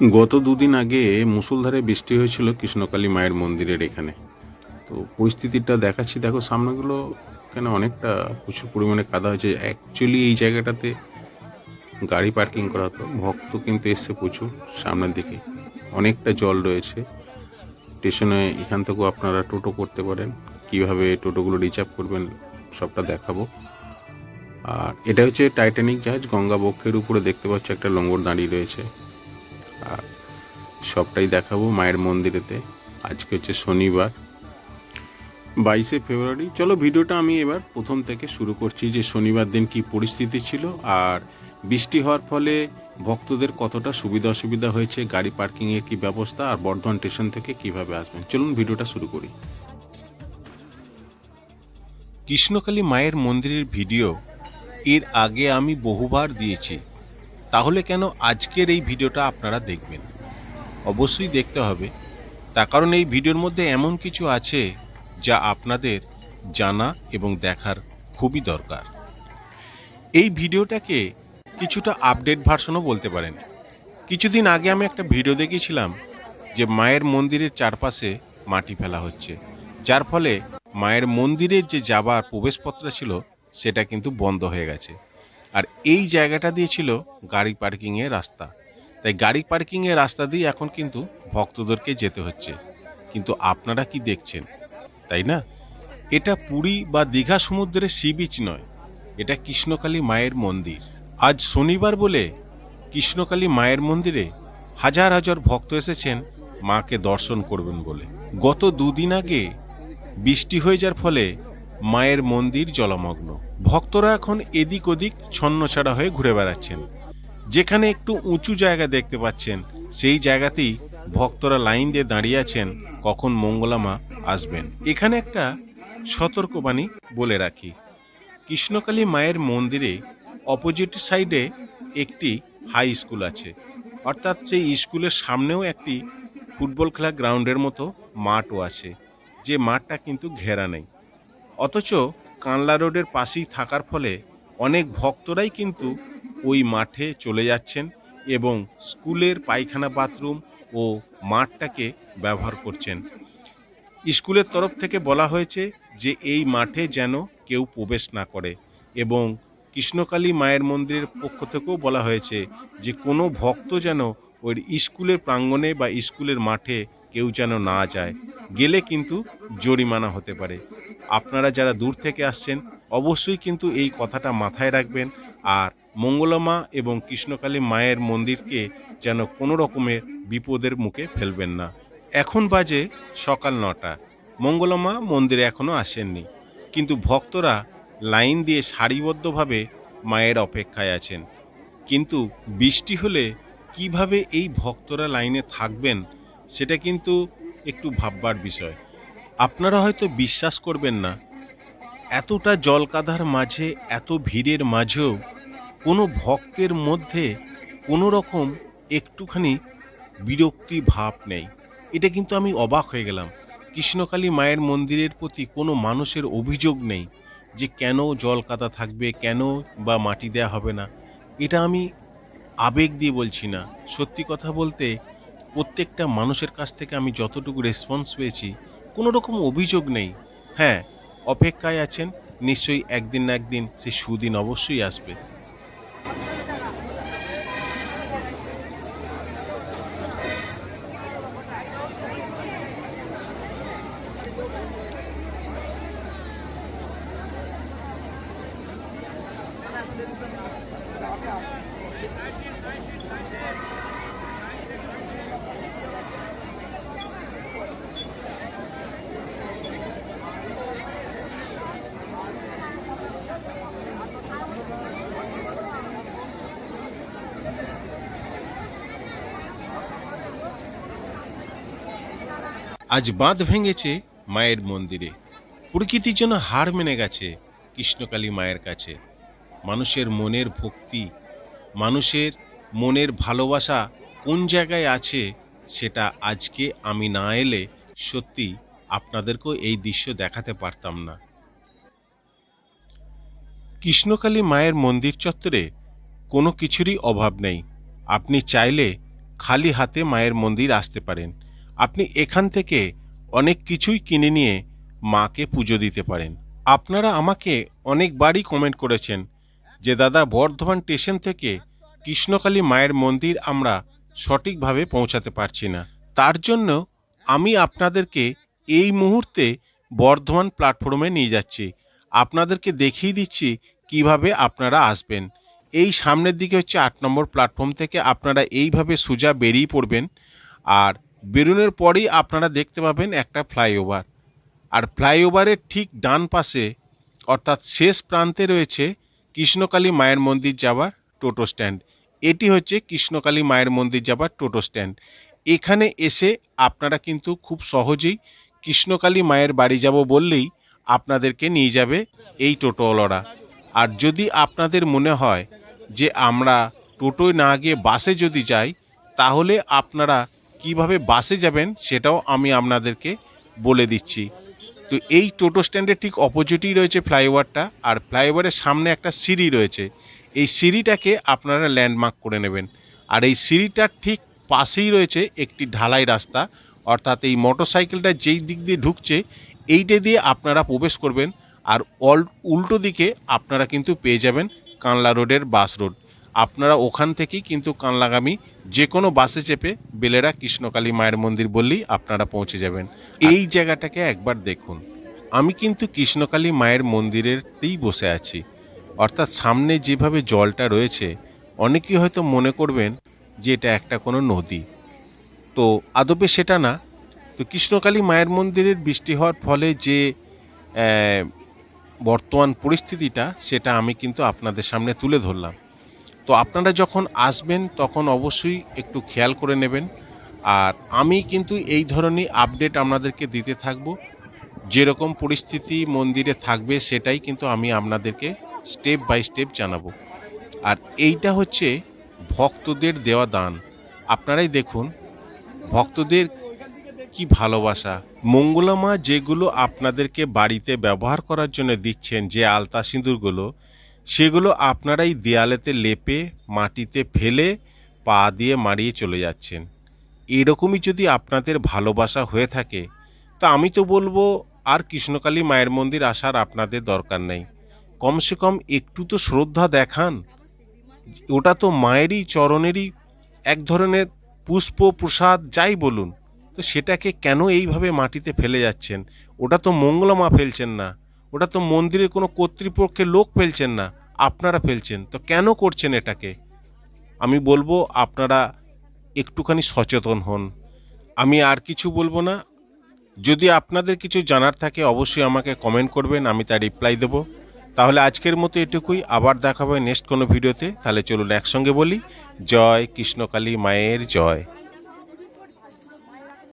গত দুদিন আগে মুসুলধারে বৃষ্টি হয়েছিল কৃষ্ণকালী মায়ের মন্দিরের এখানে। তো পরিস্থিতিটা দেখাচ্ছি, দেখো সামনেগুলো এখানে অনেকটা প্রচুর পরিমাণে কাদা হয়েছে। অ্যাকচুয়ালি এই জায়গাটাতে গাড়ি পার্কিং করা হতো, ভক্ত কিন্তু এসছে প্রচুর সামনের দিকে। অনেকটা জল রয়েছে। স্টেশনে এখান থেকেও আপনারা টোটো করতে পারেন। কীভাবে টোটোগুলো রিজার্ভ করবেন সবটা দেখাবো। আর এটা হচ্ছে টাইটানিক জাহাজ, গঙ্গা বক্ষের উপরে দেখতে পাচ্ছ একটা লঙ্গর দাঁড়িয়ে রয়েছে। আর সবটাই দেখাবো মায়ের মন্দিরেতে। আজকে হচ্ছে শনিবার, বাইশে ফেব্রুয়ারি। চলো ভিডিওটা আমি এবার প্রথম থেকে শুরু করছি যে শনিবার দিন কি পরিস্থিতি ছিল আর বৃষ্টি হওয়ার ফলে ভক্তদের কতটা সুবিধা অসুবিধা হয়েছে, গাড়ি পার্কিংয়ের কি ব্যবস্থা আর বর্ধমান স্টেশন থেকে কীভাবে আসবেন? চলুন ভিডিওটা শুরু করি। কৃষ্ণকালী মায়ের মন্দিরের ভিডিও এর আগে আমি বহুবার দিয়েছি। তাহলে কেন আজকের এই ভিডিওটা আপনারা দেখবেন? অবশ্যই দেখতে হবে। তার কারণ এই ভিডিওর মধ্যে এমন কিছু আছে যা আপনাদের জানা এবং দেখার খুবই দরকার। এই ভিডিওটাকে কিছুটা আপডেট ভার্সনও বলতে পারেন। কিছুদিন আগে আমি একটা ভিডিও দেখেছিলাম যে মায়ের মন্দিরের চারপাশে মাটি ফেলা হচ্ছে। যার ফলে মায়ের মন্দিরের যে যাবার প্রবেশপত্র ছিল, সেটা কিন্তু বন্ধ হয়ে গেছে। আর এই জায়গাটা দিয়ে ছিল গাড়ি পার্কিংয়ের রাস্তা। তাই গাড়ি পার্কিংয়ের রাস্তা দিয়ে এখন কিন্তু ভক্তদেরকে যেতে হচ্ছে। কিন্তু আপনারা কি দেখছেন? তাই না? এটা পুরী বা দীঘা সমুদ্রের সি বিচ নয়, এটা কৃষ্ণকালী মায়ের মন্দির। আজ শনিবার বলে কৃষ্ণকালী মায়ের মন্দিরে হাজার হাজার ভক্ত এসেছেন, মাকে দর্শন করবেন বলে। গত দুদিন আগে বৃষ্টি হয়ে যাওয়ার ফলে মায়ের মন্দির জলমগ্ন। ভক্তরা এখন এদিক ওদিক ছন্নছাড়া হয়ে ঘুরে বেড়াচ্ছেন। যেখানে একটু উঁচু জায়গা দেখতে পাচ্ছেন, সেই জায়গাতেই ভক্তরা লাইন দিয়ে দাঁড়িয়ে আছেন, কখন মঙ্গলামা আসবেন। এখানে একটা সতর্কবাণী বলে রাখি। কৃষ্ণকালী মায়ের মন্দিরে অপোজিট সাইডে একটি হাই স্কুল আছে। অর্থাৎ সেই স্কুলের সামনেও একটি ফুটবল খেলা গ্রাউন্ডের মতো মাঠও আছে। যে মাঠটা কিন্তু ঘেরা নেই। অথচ কানলা রোডের পাশেই থাকার ফলে অনেক ভক্তরাই কিন্তু ওই মাঠে চলে যাচ্ছেন এবং স্কুলের পায়খানা বাথরুম ও মাঠটাকে ব্যবহার করছেন। স্কুলের তরফ থেকে বলা হয়েছে যে এই মাঠে যেন কেউ প্রবেশ না করে এবং কৃষ্ণকালী মায়ের মন্দিরের পক্ষ থেকেও বলা হয়েছে যে কোনো ভক্ত যেন ওই স্কুলের প্রাঙ্গণে বা স্কুলের মাঠে কেউ যেন না যায়। গেলে কিন্তু জরিমানা হতে পারে। আপনারা যারা দূর থেকে আসছেন, অবশ্যই কিন্তু এই কথাটা মাথায় রাখবেন। আর মঙ্গলমা এবং কৃষ্ণকালী মায়ের মন্দিরকে যেন কোনো রকমের বিপদের মুখে ফেলবেন না। এখন বাজে সকাল নটা। মঙ্গলমা মন্দিরে এখনও আসেননি। কিন্তু ভক্তরা লাইন দিয়ে সারিবদ্ধভাবে মায়ের অপেক্ষায় আছেন। কিন্তু বৃষ্টি হলে কীভাবে এই ভক্তরা লাইনে থাকবেন সেটা কিন্তু একটু ভাববার বিষয়। আপনারা হয়তো বিশ্বাস করবেন না, এতটা জলকাদার মাঝে, এত ভিড়ের মাঝেও কোনো ভক্তের মধ্যে কোনো রকম একটুখানি বিরক্তি ভাব নেই। এটা কিন্তু আমি অবাক হয়ে গেলাম। কৃষ্ণকালী মায়ের মন্দিরের প্রতি কোনো মানুষের অভিযোগ নেই যে কেন জল কাদা থাকবে, কেন বা মাটি দেয়া হবে না। এটা আমি আবেগ দিয়ে বলছি না। সত্যি কথা বলতে প্রত্যেকটা মানুষের কাছ থেকে আমি যতটুকু রেসপন্স পেয়েছি কোনো রকম অভিযোগ নেই। হ্যাঁ অপেক্ষায় আছেন, নিশ্চয়ই একদিন না একদিন সে সুদিন অবশ্যই আসবে। আজ বাঁধ ভেঙেছে মায়ের মন্দিরে। প্রকৃতির জন্য হার মেনে গেছে কৃষ্ণকালী মায়ের কাছে। মানুষের মনের ভক্তি, মানুষের মনের ভালোবাসা কোন জায়গায় আছে সেটা আজকে আমি না এলে সত্যি আপনাদেরকেও এই দৃশ্য দেখাতে পারতাম না। কৃষ্ণকালী মায়ের মন্দির চত্বরে কোনো কিছুরই অভাব নেই। আপনি চাইলে খালি হাতে মায়ের মন্দির আসতে পারেন। আপনি এখান থেকে অনেক কিছুই কিনে নিয়ে মাকে পুজো দিতে পারেন। আপনারা আমাকে অনেকবারই কমেন্ট করেছেন যে, দাদা, বর্ধমান স্টেশন থেকে কৃষ্ণকালী মায়ের মন্দির আমরা সঠিকভাবে পৌঁছাতে পারছি না। তার জন্য আমি আপনাদেরকে এই মুহূর্তে বর্ধমান প্ল্যাটফর্মে নিয়ে যাচ্ছি। আপনাদেরকে দেখিয়ে দিচ্ছি কীভাবে আপনারা আসবেন। এই সামনের দিকে হচ্ছে আট নম্বর প্ল্যাটফর্ম থেকে আপনারা এইভাবে সোজা বেরিয়ে পড়বেন। আর বেরোনোর পরেই আপনারা দেখতে পাবেন একটা ফ্লাইওভার। আর ফ্লাইওভারের ঠিক ডান পাশে, অর্থাৎ শেষ প্রান্তে রয়েছে কৃষ্ণকালী মায়ের মন্দির যাওয়ার টোটো স্ট্যান্ড। এটি হচ্ছে কৃষ্ণকালী মায়ের মন্দির যাবার টোটো স্ট্যান্ড। এখানে এসে আপনারা কিন্তু খুব সহজেই কৃষ্ণকালী মায়ের বাড়ি যাব বললেই আপনাদেরকে নিয়ে যাবে এই টোটোওয়ালারা আর যদি আপনাদের মনে হয় যে আমরা টোটোয় না গিয়ে বাসে যদি যাই, তাহলে আপনারা কীভাবে বাসে যাবেন সেটাও আমি আপনাদেরকে বলে দিচ্ছি। তো এই টোটো স্ট্যান্ডের ঠিক অপোজিটেই রয়েছে ফ্লাইওভারটা আর ফ্লাইওভারের সামনে একটা সিঁড়ি রয়েছে। এই সিঁড়িটাকে আপনারা ল্যান্ডমার্ক করে নেবেন। আর এই সিঁড়িটার ঠিক পাশেই রয়েছে একটি ঢালাই রাস্তা। অর্থাৎ এই মোটরসাইকেলটা যেই দিক দিয়ে ঢুকছে, এইটা দিয়ে আপনারা প্রবেশ করবেন। আর অল উল্টো দিকে আপনারা কিন্তু পেয়ে যাবেন কানলা রোডের বাস রোড। আপনারা ওখান থেকেই কিন্তু কানলাগামী যে কোনো বাসে চেপে বেলেরা কৃষ্ণকালী মায়ের মন্দির বললেই আপনারা পৌঁছে যাবেন। এই জায়গাটাকে একবার দেখুন। আমি কিন্তু কৃষ্ণকালী মায়ের মন্দিরেরতেই বসে আছি। অর্থাৎ সামনে যেভাবে জলটা রয়েছে, অনেকেই হয়তো মনে করবেন যে এটা একটা কোনো নদী। তো আদপে সেটা না। তো কৃষ্ণকালী মায়ের মন্দিরের বৃষ্টি হওয়ার ফলে যে বর্তমান পরিস্থিতিটা, সেটা আমি কিন্তু আপনাদের সামনে তুলে ধরলাম। তো আপনারা যখন আসবেন, তখন অবশ্যই একটু খেয়াল করে নেবেন। আর আমি কিন্তু এই ধরনের আপডেট আপনাদেরকে দিতে থাকব। যেরকম পরিস্থিতি মন্দিরে থাকবে, সেটাই কিন্তু আমি আপনাদেরকে স্টেপ বাই স্টেপ জানাব। আর এইটা হচ্ছে ভক্তদের দেওয়া দান। আপনারাই দেখুন, ভক্তদের কি ভালোবাসা। মঙ্গলামা যেগুলো আপনাদেরকে বাড়িতে ব্যবহার করার জন্য দিচ্ছেন, যে আলতা সিঁদুরগুলো সেগুলো আপনারাই দেয়ালেতে লেপে, মাটিতে ফেলে, পা দিয়ে মারিয়ে চলে যাচ্ছেন। এরকমই যদি আপনাদের ভালোবাসা হয়ে থাকে, তা আমি তো বলব আর কৃষ্ণকালী মায়ের মন্দির আসার আপনাদের দরকার নেই। কমসে কম একটু তো শ্রদ্ধা দেখান। ওটা তো মায়েরই, চরণেরই এক ধরনের পুষ্প, প্রসাদ, যাই বলুন। তো সেটাকে কেন এইভাবে মাটিতে ফেলে যাচ্ছেন? ওটা তো মঙ্গলমা ফেলছেন না। ওটা তো মন্দিরের কোনো কর্তৃপক্ষের লোক ফেলছেন না, আপনারা ফেলছেন। তো কেন করছেন এটাকে? আমি বলব আপনারা একটুখানি সচেতন হন। আমি আর কিছু বলব না। যদি আপনাদের কিছু জানার থাকে, অবশ্যই আমাকে কমেন্ট করবেন, আমি তার রিপ্লাই দেবো। তাহলে আজকের মতো এটুকুই, আবার দেখা হবে নেক্সট কোনো ভিডিওতে তাহলে চলুন একসঙ্গে বলি, জয় কৃষ্ণকালী মায়ের জয়।